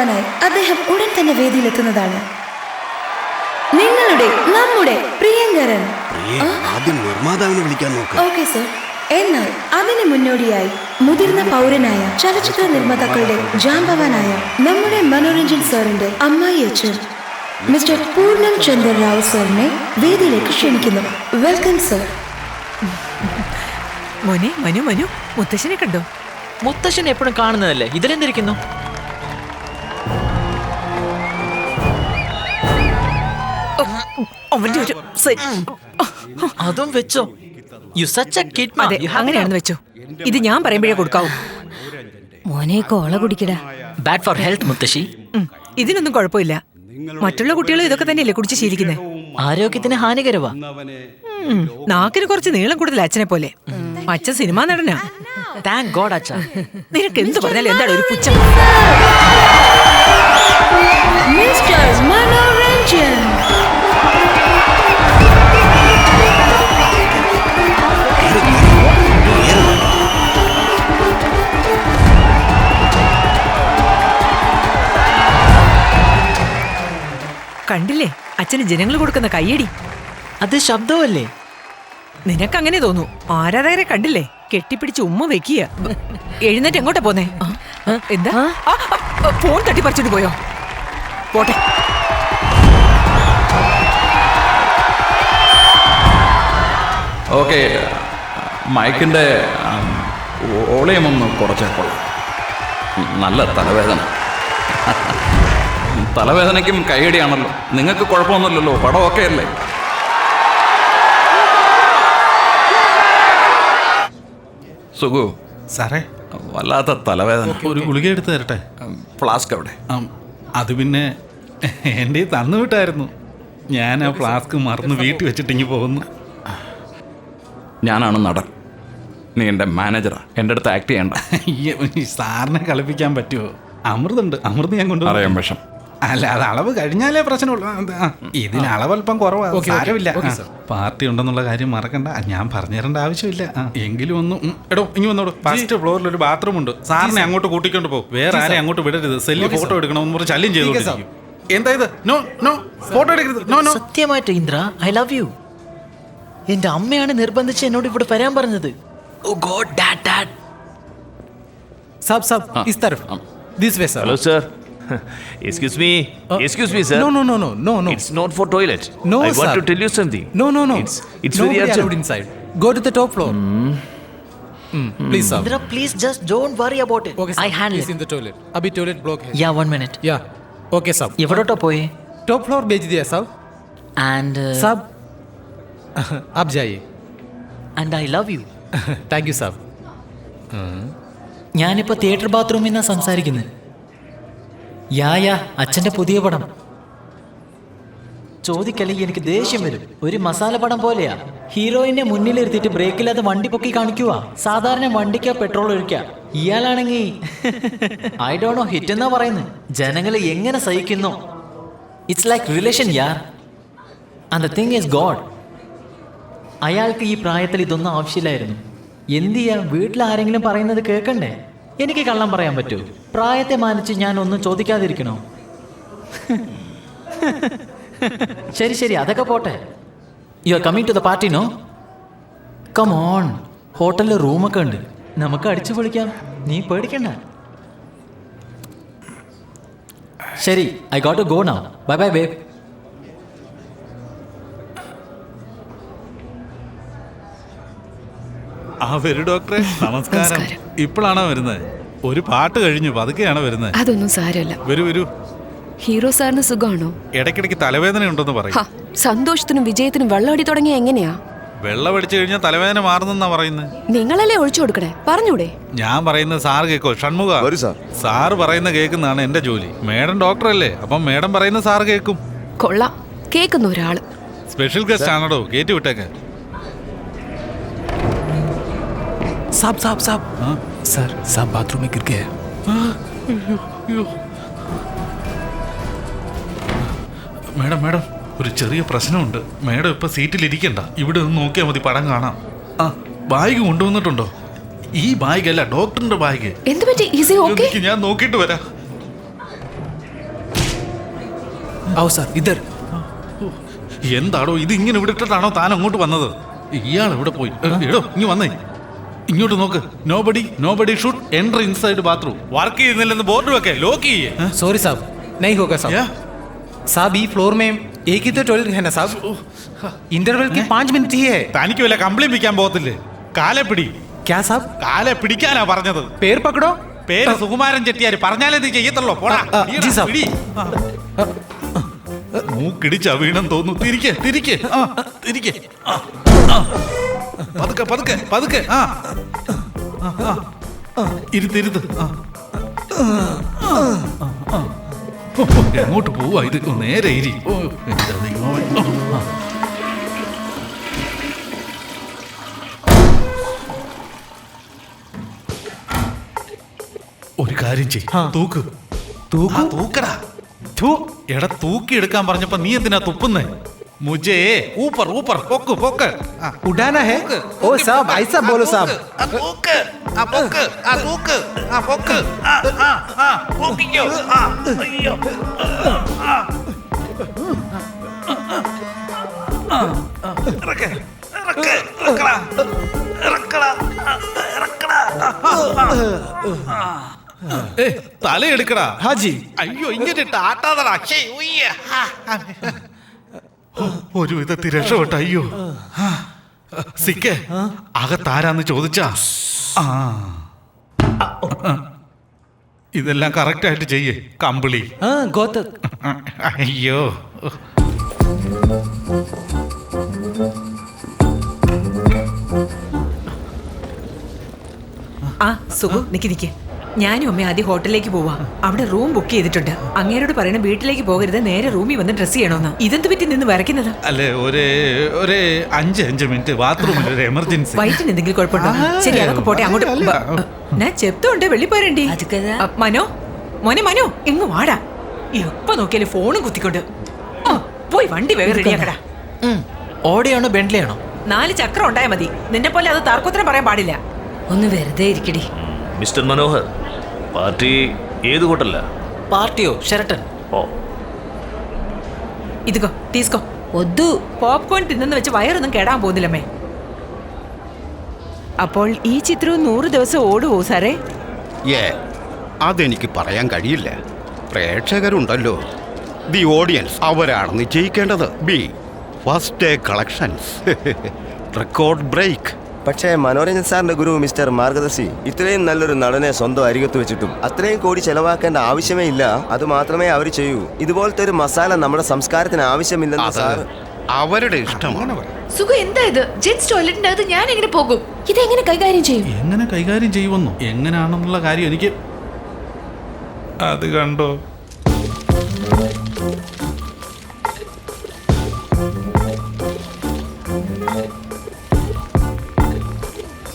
നൽകാനായി അദ്ദേഹം ഉടൻ തന്നെ വേദിയിലെത്തുന്നതാണ്. നിങ്ങളുടെ നമ്മുടെ പ്രിയങ്കരൻ. ആദ്യം നിർമ്മാതാവിനെ വിളിക്കാൻ ഓക്കെ സർ. എന്നാൽ അതിന് മുന്നോടിയായി മുതിർന്ന പൗരനായ ചലച്ചിത്ര നിർമ്മാതാക്കളുടെ ജാമ്പവാനായ നമ്മുടെ മനോരഞ്ജൻ സാറിന്റെ അമ്മായി അച്ഛൻ മിസ്റ്റർ പൂർണം ചന്ദ്ര റാവു സാറിനെ വേദിയിലേക്ക് ക്ഷണിക്കുന്നു. Welcome sir. മോനെ മനു മനു മുത്തശ്ശനെ കണ്ടോ? മുത്തശ്ശൻ എപ്പോഴും കാണുന്നതല്ലേ? ഇതിലെന്തിരിക്കുന്നു? അവന്റെ ഒരു അതും വെച്ചോ. യു സച്ച് എ കിഡ് അതെ അങ്ങനെയാണെന്ന് വെച്ചോ. ഇത് ഞാൻ പറയുമ്പോഴേ കൊടുക്കാവൂ. മോനെ കോള കുടിക്കടാ. ബാഡ് ഫോർ ഹെൽത്ത് മുത്തശ്ശി. ഇതിനൊന്നും കുഴപ്പമില്ല. മറ്റുള്ള കുട്ടികൾ ഇതൊക്കെ തന്നെയല്ലേ കുടിച്ച് ശീലിക്കുന്നത് ആരോഗ്യത്തിന് ഹാനികരവാ. നാക്കിന് കുറച്ച് നീളം കൂടുതൽ അച്ഛനെ പോലെ. അച്ഛൻ സിനിമാ നടനാ. താങ്ക് ഗോഡ് അച്ഛാ. നിനക്ക് എന്ത് പറഞ്ഞാലും എന്താണ് ഒരു പുച്ഛം? മിസ്റ്റർ മനോരഞ്ജൻ. കണ്ടില്ലേ? അച്ഛന് ജനങ്ങൾ കൊടുക്കുന്ന കയ്യടി. അത് ശബ്ദമല്ലേ? നിനക്കങ്ങനെ തോന്നു. ആരാധകരെ കണ്ടില്ലേ? കെട്ടിപ്പിടിച്ച് ഉമ്മ വെക്കിയ. എഴുന്നേറ്റ് എങ്ങോട്ടാ പോന്നെ? എന്താ? ഫോൺ തട്ടിപ്പറിച്ചിട്ട് പോയോ? പോട്ടെ. മൈക്കിന്റെ മൈക്കിന്റെ ഓളയം ഒന്ന് കുറച്ചേക്കോളാം നല്ല തലവേദന. തലവേദനയ്ക്കും കൈയടിയാണല്ലോ നിങ്ങൾക്ക് കുഴപ്പമൊന്നുമില്ലല്ലോ പടം ഒക്കെ അല്ലേ സുഖു സാറേ. വല്ലാത്ത തലവേദന. ഒരു ഗുളിക എടുത്ത് തരട്ടെ? ഫ്ലാസ്ക് അവിടെ. ആം, അത് പിന്നെ എന്റെ തന്നു വിട്ടായിരുന്നു. ഞാൻ ആ ഫ്ലാസ്ക് മറന്ന് വീട്ടിൽ വെച്ചിട്ട് ഇങ്ങ് പോകുന്നു. ഞാനാണ് നടൻ. നീ എന്റെ മാനേജറാ. എന്റെ അടുത്ത് ആക്ട് ചെയ്യണ്ട. സാറിനെ കളിപ്പിക്കാൻ പറ്റുമോ അമൃതുണ്ട്. അമൃത് ഞാൻ കൊണ്ടുവരാം വിഷം. അല്ല അത് അളവ് കഴിഞ്ഞാലേ പ്രശ്നമുള്ളൂ. ആ, ഇതിന് അളവല്പം കുറവാണ് സാരമില്ല. പാർട്ടി ഉണ്ടെന്നുള്ള കാര്യം മറക്കണ്ട. ഞാൻ പറഞ്ഞു തരേണ്ട ആവശ്യമില്ല എങ്കിലും ഒന്ന് എടോ ഇനി വന്നോളൂ. ഫസ്റ്റ് ഫ്ലോറിൽ ഒരു ബാത്റൂം ഉണ്ട്. സാറിനെ അങ്ങോട്ട് കൂട്ടിക്കൊണ്ട് പോകും വേറെ ആരെ അങ്ങോട്ട് വിടരുത്. സെല്ലി ഫോട്ടോ എടുക്കണമെന്ന് പറഞ്ഞ് ശല്യം ചെയ്തോണ്ടിരിക്കും എന്താ ഇത്? നോ നോ ഫോട്ടോ എടുക്കരുത്. No no. സത്യമായിട്ട് ഇന്ദ്ര ഐ ലവ് യു. എന്റെ അമ്മയാണ് നിർബന്ധിച്ച് എന്നോട് ഇവിടെ വരാൻ പറഞ്ഞത്. ഓ ഗോഡ് ഡാഡ് ഡാഡ് സാബ് സാബ് ഇസ് തരഫ്. This way sir hello sir Excuse me. Excuse me, sir. No, no, no, no, no, no. It's not for toilet. No, I want sir. to tell you something. No, no, no. It's, it's Nobody very urgent. allowed inside. Go to the top floor. Mm, please, sir. Indra please just don't worry about Okay, it sir. I handle He's in the toilet. अभी toilet block है. Yeah one minute Yeah. Okay, साहब. എവിടോട്ടോ പോയി Top floor भेज दिया साहब. And साहब आप जाइए. And I love you Thank you, साहब. ഞാനിപ്പോ തിയേറ്റർ ബാത്റൂമിൽ നിന്നാ സംസാരിക്കുന്നത് യാ അച്ഛന്റെ പുതിയ പടം. ചോദിക്കല്ലെങ്കിൽ എനിക്ക് ദേഷ്യം വരും. ഒരു മസാല പടം പോലെയാ. ഹീറോയിനെ മുന്നിലിരുത്തിട്ട് ബ്രേക്കില്ലാതെ വണ്ടി പൊക്കി കാണിക്കുക സാധാരണ വണ്ടിക്ക പെട്രോൾ ഒഴിക്കുക ഇയാളാണെങ്കിൽ ഐ ഡോ നോ ഹിറ്റ് എന്നാ പറയുന്നത് ജനങ്ങളെ എങ്ങനെ സഹിക്കുന്നു? It's like relation Yar. And the thing is God അയാൾക്ക് ഈ പ്രായത്തിൽ ഇതൊന്നും ആവശ്യമില്ലായിരുന്നു. എന്ത് ചെയ്യാം വീട്ടിൽ ആരെങ്കിലും പറയുന്നത് കേൾക്കണ്ടേ എനിക്ക് കള്ളം പറയാൻ പറ്റൂ. പ്രായത്തെ മാനിച്ച് ഞാൻ ഒന്നും ചോദിക്കാതിരിക്കണോ? ശരി ശരി അതൊക്കെ പോട്ടെ. You are coming to the party no come on ഹോട്ടലിൽ റൂമൊക്കെ ഉണ്ട്. നമുക്ക് അടിച്ചു പൊളിക്കാം. നീ പേടിക്കണ്ട. ശരി I got to go now bye bye babe ആ വരൂ ഡോക്ടറെ. നമസ്കാരം. ഇപ്പോഴാണോ വരുന്നത്? ഒരു പാട്ട് കഴിഞ്ഞു പതുക്കെയാണ് വരുന്നത്? അതൊന്നും സാരമില്ല. വരൂ വരൂ. ഹീറോ സാറിന് സുഖമാണോ? ഇടയ്ക്കിടയ്ക്ക് തലവേദന ഉണ്ടെന്ന് പറയും. സന്തോഷത്തിനും വിജയത്തിനും വെള്ളമടി തുടങ്ങിയ എങ്ങനെയാ? വെള്ളമടിച്ചു കഴിഞ്ഞാൽ തലവേദന മാറുന്നെന്നാ പറയുന്നത്. നിങ്ങളല്ലേ ഒഴിച്ചു കൊടുക്കണേ? പറഞ്ഞൂടെ. ഞാൻ പറയുന്നത് സാർ കേക്കോ ഷൺമുഖ. സാർ. പറയുന്ന കേൾക്കുന്നതാണ് എന്റെ ജോലി. മേഡം ഡോക്ടർ അല്ലേ അപ്പം മേഡം പറയുന്ന സാർ കേൾക്കും കൊള്ളാം. കേൾക്കുന്ന ഒരാൾ. സ്പെഷ്യൽ ഗസ്റ്റ് ആണോ കേറ്റി വിട്ടേക്ക്. സാബ് സാബ് സാബ്. सर साहब बाथरूम में गिर गए हैं. മേഡം മേഡം ഒരു ചെറിയ പ്രശ്നമുണ്ട് മേഡം ഇപ്പൊ സീറ്റിൽ ഇരിക്കണ്ട ഇവിടെ നിന്ന് നോക്കിയാൽ മതി പടം കാണാം ആ ബാഗ് കൊണ്ടുവന്നിട്ടുണ്ടോ ഈ ബാഗ് അല്ല ഡോക്ടറിന്റെ ബാഗ് എന്ത് പറ്റി ഈസി ഓക്കെ എനിക്ക് ഞാൻ നോക്കിയിട്ട് വരാം आओ सर इधर എന്താടോ ഇത് ഇങ്ങനെ വിട്ടിട്ടാണോ താൻ അങ്ങോട്ട് വന്നത് ഇയാൾ എവിടെ പോയി ഏ, എടോ ഇങ്ങ് വന്നേ ഇങ്ങോട്ട് നോക്ക് nobody nobody should enter inside bathroom work ചെയ്യുന്നില്ലെന്ന് ബോർഡ് വെക്കേ ലോക്ക് ചെയ്യേ सॉरी साहब नहीं होगा साहब क्या? साहब ई फ्लोर में एक ही तो टॉयलेट है ना साहब इंटरवल की पाँच मिनट ही है തനിക്ക് വല്ല കംപ്ലൈന്റ് വിൽക്കാൻ പോകത്തില്ലേ കാലെ പിടി क्या साहब കാലെ പിടിക്കാനാ പറഞ്ഞത് पैर पकड़ो പേര് സുകുമാരൻ ചെട്ടിയാര് പറഞ്ഞാലേ നീ ചെയ്യത്തുള്ളൂ പോടാ ആ, ആ, പിടിയെടാ, ജി സാബ്. പിടി. ആ. മൂക്കിടിച്ച വീണം തോന്നുന്നു തിരിക്കെ തിരിക്കെ ആ, തിരിക്കെ ആ, ആ. പതുക്കെ പതുക്കെ പതുക്കെ. ആ. ഇരുത്ത് ഇരുത്ത് എങ്ങോട്ട് പോവാ? ഇത് നേരെ ഇരി. ഓ എന്റെ ദൈവമേ. ഓ, ഒരു കാര്യം ചെയ് തൂക്ക്. തൂക്ക്? തൂക്കടാ. എടാ തൂക്കി എടുക്കാൻ പറഞ്ഞപ്പോ നീ എന്തിനാ തുപ്പുന്നേ? मुझे ऊपर ऊपर उठाना उड़ाना है ओ साहब ऐसा बोलो साहब। ताले आ पोक अयो रख टाटा रखड़ा रखड़ा रखड़ा ഒരു വിധത്തിൽ രക്ഷപ്പെട്ട അയ്യോ. സിക്കേ അകത്താരാന്ന് ചോദിച്ചാ? ആ. ഇതെല്ലാം കറക്റ്റ് ആയിട്ട് ചെയ്യേ കമ്പിളി. അയ്യോ. ആ സുഖം നിക്കി നിക്കേ. ഞാനും അമ്മ ആദ്യം ഹോട്ടലിലേക്ക് പോവാ. അവിടെ റൂം ബുക്ക് ചെയ്തിട്ടുണ്ട്. അങ്ങേരോട് പറയണ വീട്ടിലേക്ക് പോകരുത്. നേരെ റൂമിൽ വന്ന് ഡ്രസ് ചെയ്യണമെന്ന് ഇതെന്ത് പറ്റി നിന്ന് വരയ്ക്കുന്നത്? അല്ലേ ഒരു ഒരു അഞ്ച് അഞ്ച് മിനിറ്റ്. ബാത്റൂമിൽ ഒരു എമർജൻസി വയറ്റിന് എന്തെങ്കിലും കുഴപ്പമുണ്ടോ? ശരി അതൊക്കെ പോട്ടെ. അങ്ങോട്ട് ഞാൻ ചെപ്തുണ്ട് വെള്ളിപ്പോരണ്ടി. മനോ മോനെ മനോ എങ്ങ് വാടാ. എപ്പോ നോക്കിയാലും ഫോണും കുത്തിക്കൊണ്ട്. പോയി വണ്ടി വേഗം റെഡിയാക്കടാ ഓടിയാണോ ബെൻഡ്ലിയാണോ നാല് ചക്രം ഉണ്ടായാ മതി. നിന്നെ പോലെ അത് തർക്കോത്തരം പറയാൻ പാടില്ല. ഒന്ന് വെറുതെ ഇരിക്കടി. മിസ്റ്റർ മനോഹർ പാർട്ടി ഏത് ഹോട്ടലില്ല പാർട്ടിയോ? Sheraton oh. ഇതുക്കോ തീസ്കോ ഒതു പോപ്കോൺ തിന്നെന്ന് വെച്ച് വയറൊന്നും കേടാൻ പോകുന്നില്ലമ്മേ. അപ്പോൾ ഈ ചിത്രവും നൂറ് ദിവസം ഓടുവോ സാറേ? ഏ അതെനിക്ക് പറയാൻ കഴിയില്ല. പ്രേക്ഷകരുണ്ടല്ലോ. ദി ഓഡിയൻസ് അവരാണ് നിശ്ചയിക്കേണ്ടത് be first day collections record break പക്ഷേ മനോരഞ്ജൻ സാറിന്റെ ഗുരു മിസ്റ്റർ മാർഗദർശി ഇത്രയും നല്ലൊരു നടനെ സ്വന്തം അരികത്ത് വെച്ചിട്ടും അത്രയും കോടി ചെലവാക്കേണ്ട ആവശ്യമേ ഇല്ല. അത് മാത്രമേ അവർ ചെയ്യൂ. ഇതുപോലത്തെ ഒരു മസാല നമ്മുടെ സംസ്കാരത്തിന് ആവശ്യമില്ലെന്ന് സാർ. അവരുടെ ഇഷ്ടമാണ്. സുഖം എന്താ ഇത്? ജെൻസ് ടോയ്ലറ്റിന്റെ അകത്ത് ഞാൻ എങ്ങനെ പോകും? ഇത് എങ്ങനെ കൈകാര്യം ചെയ്യും? എങ്ങനെ കൈകാര്യം ചെയ്യുമെന്നോ? എങ്ങനെയാണെന്നുള്ള കാര്യം എനിക്ക് അത് കണ്ടോ?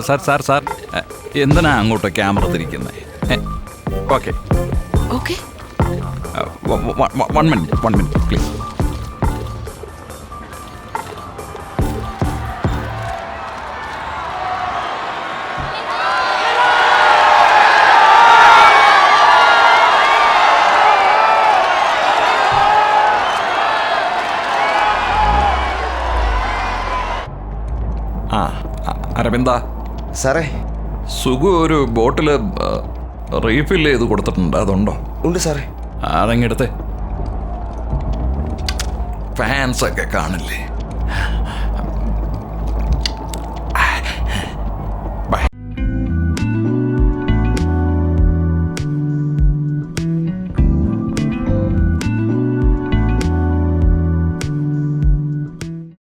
സാർ, സാർ സാർ എന്തിനാ അങ്ങോട്ട് camera തിരിക്കുന്നത് okay. Okay. One minute one minute please. ആ അരവിന്ദ. സാറേ? സുഖു ഒരു ബോട്ടിൽ റീഫിൽ ചെയ്ത് കൊടുത്തിട്ടുണ്ട്. അതുണ്ടോ? ഉണ്ട് സാറേ. അതങ്ങെടുത്തേ ഫാൻസൊക്കെ കാണില്ലേ?